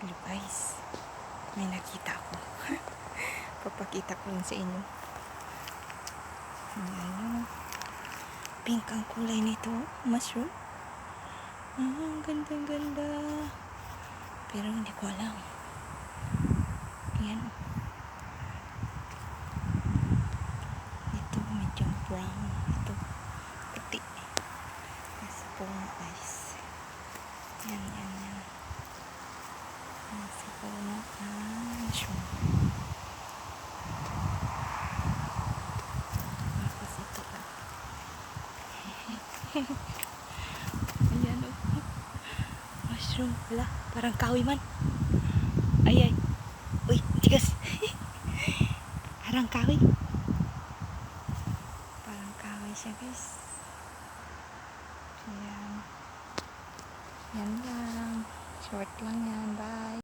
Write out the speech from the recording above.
Hello guys. May nakita ako. Papakita ko rin sa inyo. Ayan. Pink ang kulay nito. Mushroom. Ah, ang ganda ganda. Pero hindi ko alam. Ayan. Ito medyo brown. Ito puti. Nasa puno guys. Yan, yan, yan. Ayan o. Mushroom. Wala. Parang kawi man. Ay, ay. Uy, tigas. Parang kawi. Parang kawi siya guys. Ayan. Yan lang. Short lang yan. Bye.